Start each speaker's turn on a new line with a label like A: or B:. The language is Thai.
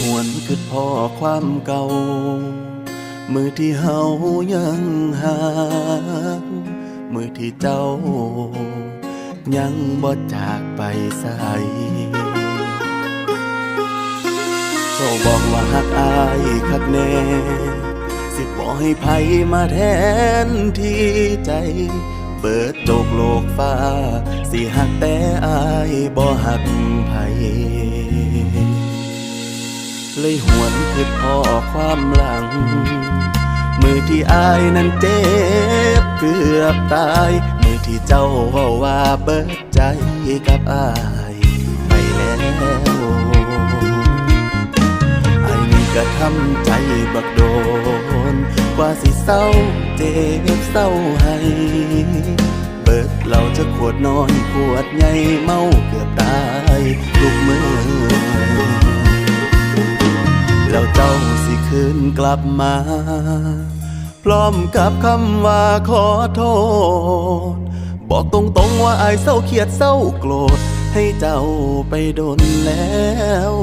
A: ความเก่า มือที่เฮายังหา มือที่เจ้า ยังบ่จากไปใสเจ้าบอกว่าหักอายคักแน่สิบ่ให้ไผมาแทนที่ใจ เปิดโจกโลกฟ้า สิหักแต่อายบ่ เลยหวนคือพ่อความหลัง มือที่อายนั้นเจ็บเกือบตาย มือที่เจ้าว่าว่าเปิดใจกับอายไปแล้วไอ้นี่ก็ทำใจบักโดน กว่าสิเศร้าเจ็บเศร้าให้เบิดเราจะขวดน้อยขวดใหญ่เมาเกือบตาย กลับมา พร้อมกับคำว่าขอโทษ บอกตรงๆว่าอายเศร้าเครียดเศร้าโกรธ ให้เจ้าไปโดนแล้ว